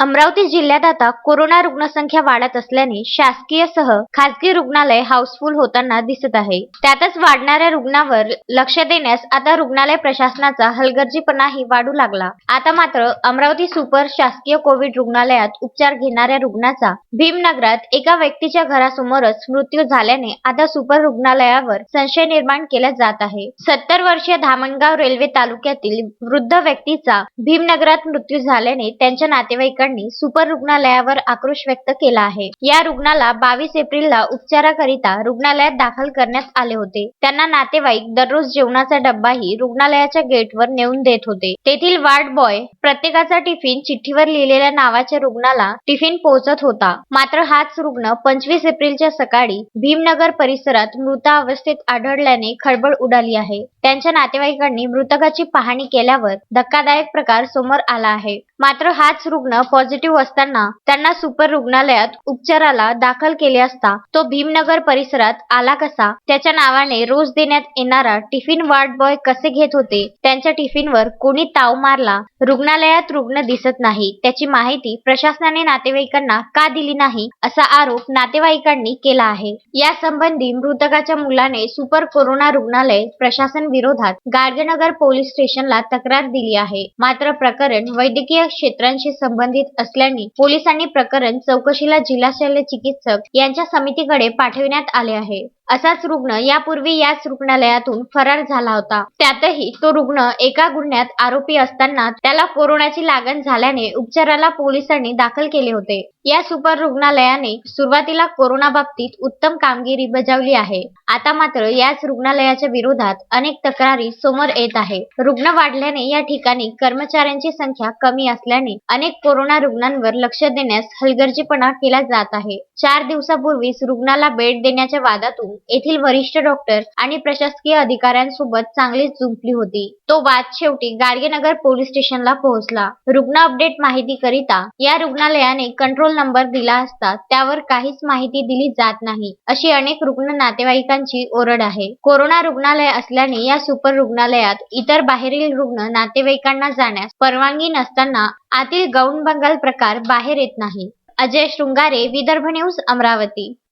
अमरावती जिल्ह्यात आता कोरोना रुग्णसंख्या वाढत असल्याने शासकीयसह खासगी रुग्णालय हाऊसफुल होताना दिसत आहे. त्यातच वाढणाऱ्या रुग्णावर लक्ष देण्यास आता रुग्णालय प्रशासनाचा हलगर्जीपणाही वाढू लागला. आता मात्र अमरावती सुपर शासकीय कोविड रुग्णालयात उपचार घेणाऱ्या रुग्णाचा भीमनगरात एका व्यक्तीच्या घरासमोरच मृत्यू झाल्याने आता सुपर रुग्णालयावर संशय निर्माण केला जात आहे. सत्तर वर्षीय धामणगाव रेल्वे तालुक्यातील वृद्ध व्यक्तीचा भीमनगरात मृत्यू झाल्याने त्यांच्या नातेवाईकांनी सुपर रुग्णालयावर आक्रोश व्यक्त केला आहे. या रुग्णाला बावीस एप्रिलला उपचाराकरिता रुग्णालयात दाखल करण्यात आले होते. त्यांना नातेवाईक दररोज जेवणाचा डब्बाही रुग्णालयाच्या गेटवर नेऊन देत होते. तेथील वार्ड बॉय प्रत्येकाचा टिफिन चिठ्ठीवर लिहिलेल्या नावाच्या रुग्णाला टिफिन पोहोचत होता. मात्र हाच रुग्ण पंचवीस एप्रिलच्या सकाळी भीमनगर परिसरात मृतावस्थेत आढळल्याने खळबळ उडाली आहे. त्यांच्या नातेवाईकांनी मृतकाची पाहणी केल्यावर धक्कादायक प्रकार समोर आला आहे. मात्र हाच रुग्ण पॉझिटिव्ह असताना त्यांना सुपर रुग्णालयात उपचाराला दाखल केले असता तो भीमनगर परिसरात आला कसा? त्याच्या नावाने रोज देण्यात येणारा टिफिन वार्ड बॉय कसे घेत होते? त्यांच्या टिफिनवर कोणी ताव मारला? रुग्णालयात रुग्ण दिसत नाही. त्याची माहिती प्रशासनाने नातेवाईकांना का दिली नाही? असा आरोप नातेवाईकांनी केला आहे. या संबंधी मृतकाच्या मुलाने सुपर कोरोना रुग्णालय प्रशासन विरोधात गाडगेनगर पोलीस स्टेशनला तक्रार दिली आहे. मात्र प्रकरण वैद्यकीय क्षेत्रांशी संबंधित असल्याने पोलिसांनी प्रकरण चौकशीला जिल्हा शल्य चिकित्सक यांच्या समितीकडे पाठविण्यात आले आहे. असाच रुग्ण यापूर्वी याच रुग्णालयातून फरार झाला होता. त्यातही तो रुग्ण एका गुन्ह्यात आरोपी असताना त्याला कोरोनाची लागण झाल्याने उपचाराला पोलिसांनी दाखल केले होते. या सुपर रुग्णालयाने सुरुवातीला कोरोना बाबतीत उत्तम कामगिरी बजावली आहे. आता मात्र याच रुग्णालयाच्या विरोधात अनेक तक्रारी समोर येत आहे. रुग्ण वाढल्याने या ठिकाणी कर्मचाऱ्यांची संख्या कमी असल्याने अनेक कोरोना रुग्णांवर लक्ष देण्यास हलगर्जीपणा केला जात आहे. चार दिवसापूर्वीच रुग्णाला बेड देण्याच्या वादातून येथील वरिष्ठ डॉक्टर आणि प्रशासकीय अधिकाऱ्यांसोबत चांगलीच जुंपली होती. तो वाद शेवटी गाडगेनगर पोलीस स्टेशनला पोहोचला. रुग्ण अपडेट माहिती करिता या रुग्णालयाने कंट्रोल नंबर दिला असता त्यावर काहीच माहिती दिली जात नाही अशी अनेक रुग्ण नातेवाईकांची ओरड आहे. कोरोना रुग्णालय असल्याने या सुपर रुग्णालयात इतर बाहेरील रुग्ण नातेवाईकांना जाण्यास परवानगी नसताना आतील गौण बंगाल प्रकार बाहेर येत नाही. अजय शृंगारे विदर्भ न्यूज अमरावती.